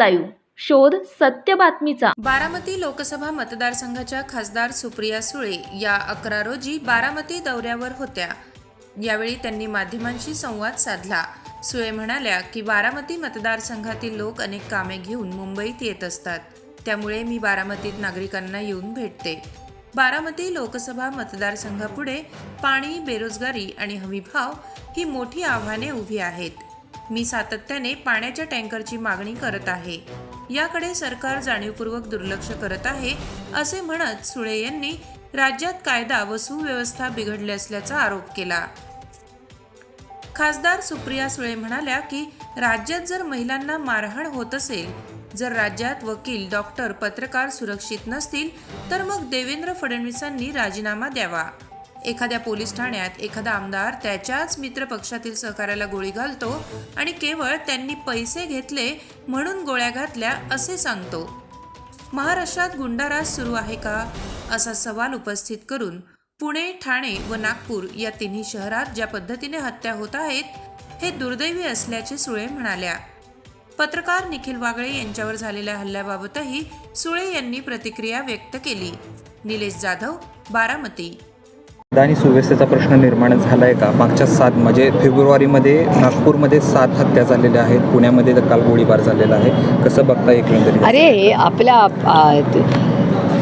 Live. शोध सत्य बातमीचा. बारामती लोकसभा मतदारसंघाच्या खासदार सुप्रिया सुळे या अकरा रोजी बारामती दौऱ्यावर होत्या. यावेळी त्यांनी माध्यमांशी संवाद साधला. सुळे म्हणाल्या की बारामती मतदारसंघातील लोक अनेक कामे घेऊन मुंबईत येत असतात. त्यामुळे मी बारामतीत नागरिकांना येऊन भेटते. बारामती लोकसभा मतदारसंघापुढे पाणी बेरोजगारी आणि हमीभाव ही मोठी आव्हाने उभी आहेत. मी सातत्याने पाण्याच्या टँकरची मागणी करत आहे. याकडे सरकार जाणीवपूर्वक दुर्लक्ष करत आहे असे म्हणत सुळे यांनी राज्यात कायदा व सुव्यवस्था बिघडली असल्याचा आरोप केला. खासदार सुप्रिया सुळे म्हणाल्या की राज्यात जर महिलांना मारहाण होत असेल जर राज्यात वकील डॉक्टर पत्रकार सुरक्षित नसतील तर मग देवेंद्र फडणवीसांनी राजीनामा द्यावा. एखाद्या पोलीस ठाण्यात एखादा आमदार त्याच्याच मित्रपक्षातील सहकार्याला गोळी घालतो आणि केवळ त्यांनी पैसे घेतले म्हणून गोळ्या घातल्या असे सांगतो. महाराष्ट्रात गुंडाराज सुरू आहे का? असा सवाल उपस्थित करून पुणे ठाणे व नागपूर या तिन्ही शहरात ज्या पद्धतीने हत्या होत आहेत हे दुर्दैवी असल्याचे सुळे म्हणाल्या. पत्रकार निखिल वागळे यांच्यावर झालेल्या हल्ल्याबाबतही सुळे यांनी प्रतिक्रिया व्यक्त केली. निलेश जाधव बारामती. कायदा आणि सुव्यवस्थेचा प्रश्न निर्माण झाला आहे का? मागच्या सात म्हणजे फेब्रुवारीमध्ये नागपूरमध्ये सात हत्या झालेल्या आहेत. पुण्यामध्ये तर काल गोळीबार झालेला आहे. कसं बघता एकंदरीत? अरे हे आपल्या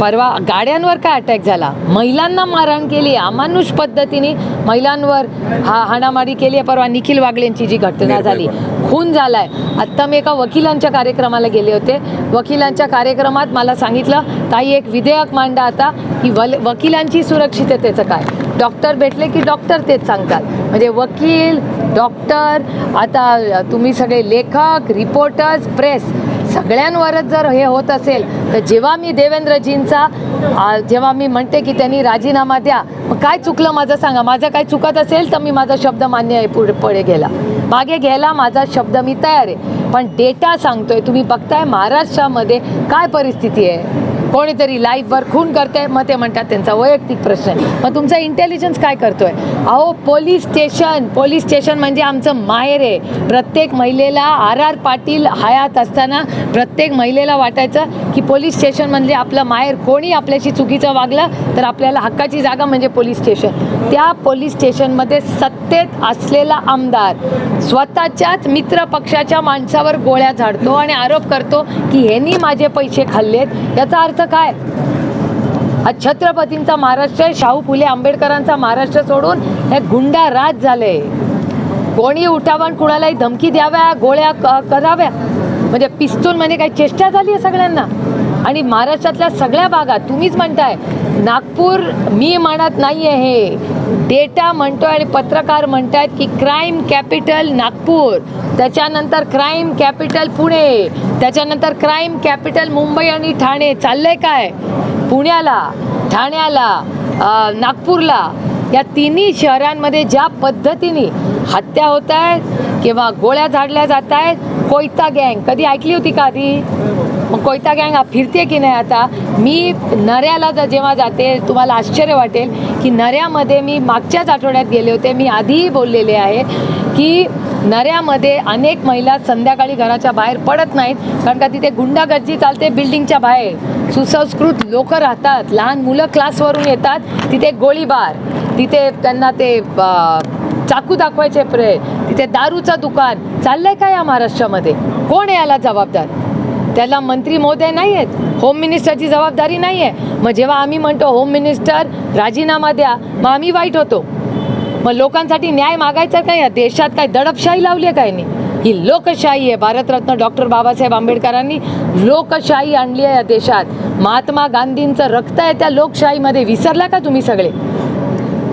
परवा गाड्यांवर काय अटॅक झाला? महिलांना मारहाण केली अमानुष पद्धतीने महिलांवर हा हाणामारी केली परवा निखिल वागलेंची जी घटना झाली. खून झालाय. आत्ता मी एका वकिलांच्या कार्यक्रमाला गेले होते. वकिलांच्या कार्यक्रमात मला सांगितलं ताई एक विधेयक मांडा आता की वल वकिलांची सुरक्षिततेचं काय? डॉक्टर भेटले की डॉक्टर तेच सांगतात. म्हणजे वकील डॉक्टर आता तुम्ही सगळे लेखक रिपोर्टर्स प्रेस सगळ्यांवरच जर हे होत असेल तर जेव्हा मी देवेंद्रजींचा जेव्हा मी म्हणते की त्यांनी राजीनामा द्या मग काय चुकलं माझं सांगा? माझं काय चुकत असेल तर मी माझा शब्द मान्य आहे पुढे पुढे गेला. मागे घ्यायला माझा शब्द मी तयार आहे. पण डेटा सांगतोय. तुम्ही बघताय महाराष्ट्रामध्ये काय परिस्थिती आहे? कोणीतरी लाईफवर खून करते मग ते म्हणतात त्यांचा वैयक्तिक प्रश्न आहे. मग तुमचा इंटेलिजन्स काय करतोय? अहो पोलीस स्टेशन पोलीस स्टेशन म्हणजे आमचं माहेर आहे. प्रत्येक महिलेला आर आर पाटील हयात असताना प्रत्येक महिलेला वाटायचं की पोलीस स्टेशन म्हणजे आपलं माहेर कोणी आपल्याशी चुकीचं वागलं तर आपल्याला हक्काची जागा म्हणजे पोलीस स्टेशन त्या पोलीस स्टेशनमध्ये सत्तेत असलेला आमदार स्वतःच्याच मित्र पक्षाच्या माणसावर गोळ्या झाडतो आणि आरोप करतो की ह्यांनी माझे पैसे खाल्लेत. याचा अर्थ काय? हा छत्रपतींचा महाराष्ट्र आहे शाहू फुले आंबेडकरांचा महाराष्ट्र सोडून हे गुंडा राज झाले. कोणी उठावण कुणालाही धमकी द्याव्या गोळ्या कराव्या. म्हणजे पिस्तूल म्हणजे काही चेष्टा झाली आहे सगळ्यांना. आणि महाराष्ट्रातल्या सगळ्या भागात तुम्हीच म्हणताय नागपूर मी म्हणत नाही आहे हे. डेटा म्हणतो आणि पत्रकार म्हणतायत की क्राईम कॅपिटल नागपूर त्याच्यानंतर क्राईम कॅपिटल पुणे त्याच्यानंतर क्राईम कॅपिटल मुंबई आणि ठाणे. चाललंय काय? पुण्याला ठाण्याला नागपूरला. या तिन्ही शहरांमध्ये ज्या पद्धतीने हत्या होत आहेत किंवा गोळ्या झाडल्या जात आहेत कोयता गँग. कधी ऐकली होती का आधी? कोयता गँग फिरते की नाही आता? मी नऱ्याला जर जेव्हा जाते तुम्हाला आश्चर्य वाटेल की नऱ्यामध्ये मी मागच्याच आठवड्यात गेले होते. मी आधीही बोललेले आहे की नऱ्यामध्ये अनेक महिला संध्याकाळी घराच्या बाहेर पडत नाहीत कारण का तिथे गुंडागर्दी चालते बिल्डिंगच्या बाहेर. सुसंस्कृत लोक राहतात लहान मुलं क्लासवरून येतात तिथे गोळीबार तिथे त्यांना ते चाकू दाखवायचे प्रय तिथे दारूचं दुकान. चाललंय का या महाराष्ट्रामध्ये? कोण याला जबाबदार? त्याला मंत्री महोदय नाही आहेत होम मिनिस्टरची जबाबदारी नाही आहे मग जेव्हा आम्ही म्हणतो होम मिनिस्टर राजीनामा द्या मग आम्ही वाईट होतो. मग लोकांसाठी न्याय मागायचा काय? या देशात काय दडपशाही लावली आहे काय नाही? ही लोकशाही आहे. भारतरत्न डॉक्टर बाबासाहेब आंबेडकरांनी लोकशाही आणली आहे या देशात. महात्मा गांधींचं रक्त आहे त्या लोकशाहीमध्ये. विसरला का तुम्ही सगळे?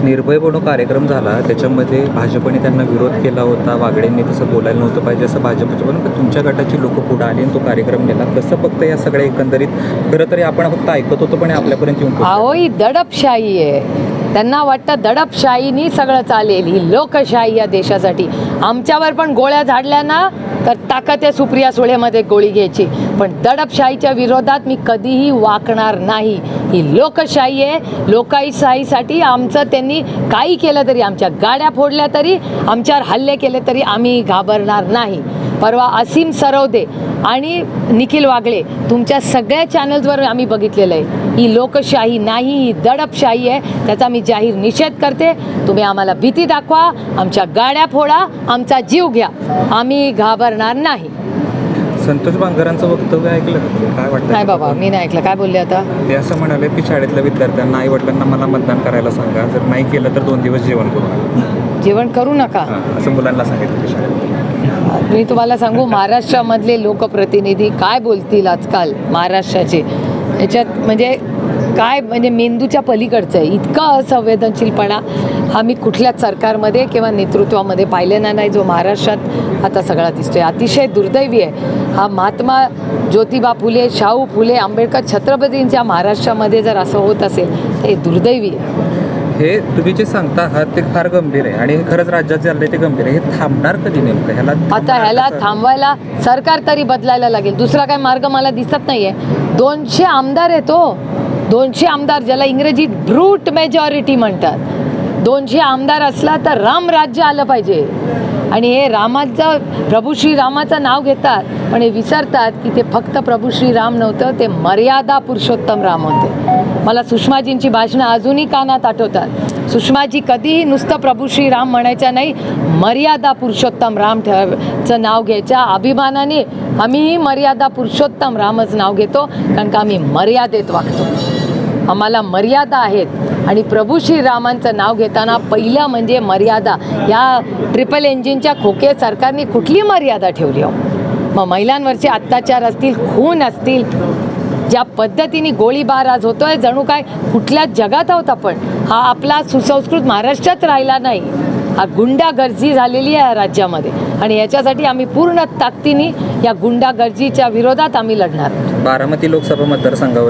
निर्भय बनू कार्यक्रम झाला. त्याच्यामध्ये भाजपने त्यांना विरोध केला होता. वागडेंनी तसं बोलायला नव्हतं पाहिजे असं भाजपचं पण तुमच्या गटाची लोक पुढे आली आणि तो कार्यक्रम नेला. कसं बघतं या सगळ्या एकंदरीत खरं तरी आपण फक्त ऐकत होतो पण आपल्यापर्यंत येऊन. अहो ही दडपशाही आहे. त्यांना वाटतं दडपशाहीनी सगळं चालेल. ही लोकशाही या देशासाठी. आमच्यावर पण गोळ्या झाडल्या ना तर ताकद आहे सुप्रिया सुळेमध्ये गोळी घ्यायची. पण दडपशाहीच्या विरोधात मी कधीही वाकणार नाही. ही लोकशाही आहे. लोकशाहीसाठी आमचं त्यांनी काही केलं तरी आमच्या गाड्या फोडल्या तरी आमच्यावर हल्ले केले तरी आम्ही घाबरणार नाही. परवा असीम सरवदे आणि निखिल वागळे तुमच्या सगळ्या चॅनल्सवर आम्ही बघितलेलं आहे. ही लोकशाही नाही ही दडपशाही आहे. त्याचा मी जाहीर निषेध करते. तुम्ही आम्हाला भीती दाखवा आमच्या गाड्या फोडा आमचा जीव घ्या. आम्ही घाबरणार नाही. संतोष बांगरांचं वक्तव्य ऐकलं? काय वाटतं नाही बाबा मी नाही ऐकलं. काय बोलले आता? ते असं म्हणाले की शाळेतल्या विद्यार्थ्यांना आई वडिलांना मला मतदान करायला सांगा. जर नाही केलं तर दोन दिवस जेवण करू नका. जेवण करू नका. हां, असं मुलांना सांगितलं शाळेत. मी तुम्हाला सांगू महाराष्ट्रामधले लोकप्रतिनिधी काय बोलतील आजकाल महाराष्ट्राचे? याच्यात म्हणजे काय म्हणजे मेंदूच्या पलीकडचं आहे. इतका असंवेदनशीलपणा हा मी कुठल्याच सरकारमध्ये किंवा नेतृत्वामध्ये पाहिलेला नाही जो महाराष्ट्रात आता सगळा दिसतोय. अतिशय दुर्दैवी आहे. हा महात्मा ज्योतिबा फुले शाहू फुले आंबेडकर छत्रपतींच्या महाराष्ट्रामध्ये जर असं होत असेल तर हे दुर्दैवी आहे. हे तुम्ही जे सांगता आहात ते फार गंभीर आहे. आणि हे खरंच राज्यात जे आलंय ते गंभीर आहे. हे थांबणार कधी नेमकं? ह्याला आता ह्याला? थांबवायला सरकार तरी बदलायला लागेल. दुसरा काय मार्ग मला दिसत नाहीये. दोनशे आमदार आहेत हो. दोनशे आमदार ज्याला इंग्रजीत ब्रूट मेजॉरिटी म्हणतात. दोनशे आमदार असला तर राम राज्य आलं पाहिजे. आणि हे रामाचं प्रभू श्रीरामाचं नाव घेतात पण हे विसरतात की ते फक्त प्रभू श्रीराम नव्हतं ते मर्यादा पुरुषोत्तम राम होते. मला सुषमाजींची भाषणं अजूनही कानात आठवतात. सुषमाजी कधीही नुसतं प्रभू श्रीराम म्हणायच्या नाही मर्यादा पुरुषोत्तम राम ठेवायचं नाव घ्यायच्या अभिमानाने आम्हीही मर्यादा पुरुषोत्तम रामच नाव घेतो कारण का आम्ही मर्यादेत वागतो. आम्हाला मर्यादा आहेत. आणि प्रभू श्रीरामांचं नाव घेताना पहिलं म्हणजे मर्यादा. या ट्रिपल इंजिनच्या खोके सरकारने कुठली मर्यादा ठेवली हो? मग महिलांवरचे अत्याचार असतील खून असतील ज्या पद्धतीने गोळीबार आज होतोय जणू काय कुठल्याच जगात आहोत आपण? हा आपला सुसंस्कृत महाराष्ट्रात राहिला नाही. हा गुंडागर्जी झालेली आहे या राज्यामध्ये. आणि याच्यासाठी आम्ही पूर्ण ताकदीने या गुंडागर्जीच्या विरोधात आम्ही लढणार आहोत. बारामती लोकसभा मतदारसंघावर.